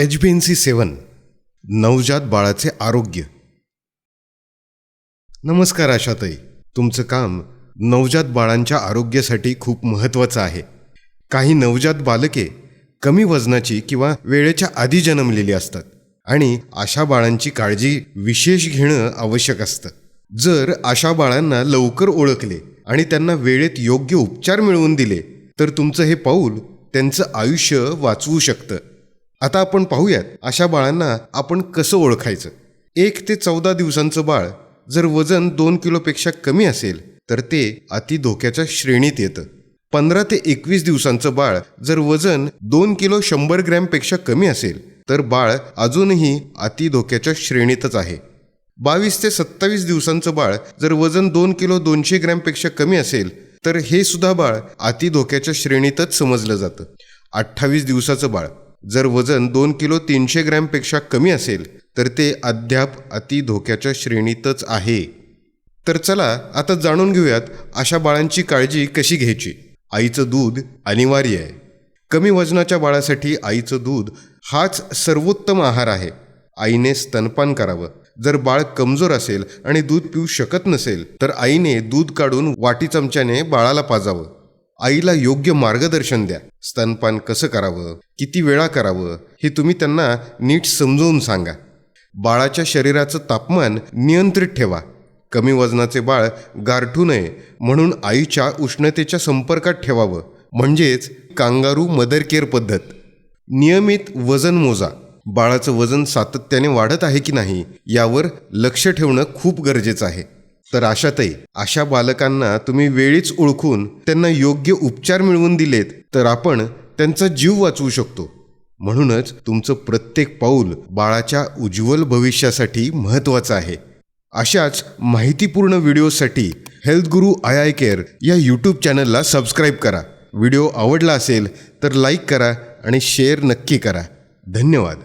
H B N C seven नवजात बाळाचे आरोग्य. नमस्कार आशाताई. तुमचं काम नवजात बाळांच्या आरोग्यासाठी खूप महत्त्वाचं आहे. काही नवजात बालके कमी वजनाची किंवा वेळेच्या आधी जन्मलेली असतात आणि अशा बाळांची काळजी विशेष घेणं आवश्यक असतं. जर अशा बाळांना लवकर ओळखले आणि त्यांना वेळेत योग्य उपचार मिळवून दिले तर तुमचं हे पाऊल त्यांचं आयुष्य वाचवू शकतं. आता आपण पाहूयात अशा बाळांना आपण कसं ओळखायचं? एक ते चौदा दिवसांचं बाळ जर वजन दोन किलोपेक्षा कमी असेल तर ते अति धोक्याच्या श्रेणीत येतं. पंधरा ते एकवीस दिवसांचं बाळ जर वजन दोन किलो शंभर ग्रॅमपेक्षा कमी असेल तर बाळ अजूनही अति धोक्याच्या श्रेणीतच आहे. बावीस ते सत्तावीस दिवसांचं बाळ जर वजन दोन किलो दोनशे ग्रॅमपेक्षा कमी असेल तर हे सुद्धा बाळ अति धोक्याच्या श्रेणीतच समजलं जातं. अठ्ठावीस दिवसाचं बाळ. जर वजन दोन किलो तीनशे ग्रॅमपेक्षा कमी असेल तर ते अद्याप अति धोक्याच्या श्रेणीतच आहे. तर चला आता जाणून घेऊयात अशा बाळांची काळजी कशी घ्यायची. आईचं दूध अनिवार्य आहे. कमी वजनाच्या बाळासाठी आईचं दूध हाच सर्वोत्तम आहार आहे. आईने स्तनपान करावं. जर बाळ कमजोर असेल आणि दूध पिऊ शकत नसेल तर आईने दूध काढून वाटी चमच्याने बाळाला पाजावं. आईला योग्य मार्गदर्शन द्या. स्तनपान कसं करावं? किती वेळा करावं? हे तुम्ही त्यांना नीट समजवून सांगा. बाळाच्या शरीराचं तापमान नियंत्रित ठेवा. कमी वजनाचे बाळ गारठू नये म्हणून आईच्या उष्णतेच्या संपर्कात ठेवावं. म्हणजेच कांगारू मदर केअर पद्धत. नियमित वजन मोजा. बाळाचं वजन सातत्याने वाढत आहे की नाही यावर लक्ष ठेवणं खूप गरजेचं आहे. तर आशाताई अशा बालकांना तुम्ही वेळीच ओळखून त्यांना योग्य उपचार मिळवून दिलेत तर आपण त्यांचा जीव वाचवू शकतो. म्हणूनच तुमचं प्रत्येक पाऊल बाळाच्या उज्ज्वल भविष्यासाठी महत्त्वाचं आहे. अशाच माहितीपूर्ण व्हिडिओसाठी health Guru I I care या यूट्यूब चॅनलला सबस्क्राईब करा. व्हिडिओ आवडला असेल तर लाईक करा आणि शेअर नक्की करा. धन्यवाद.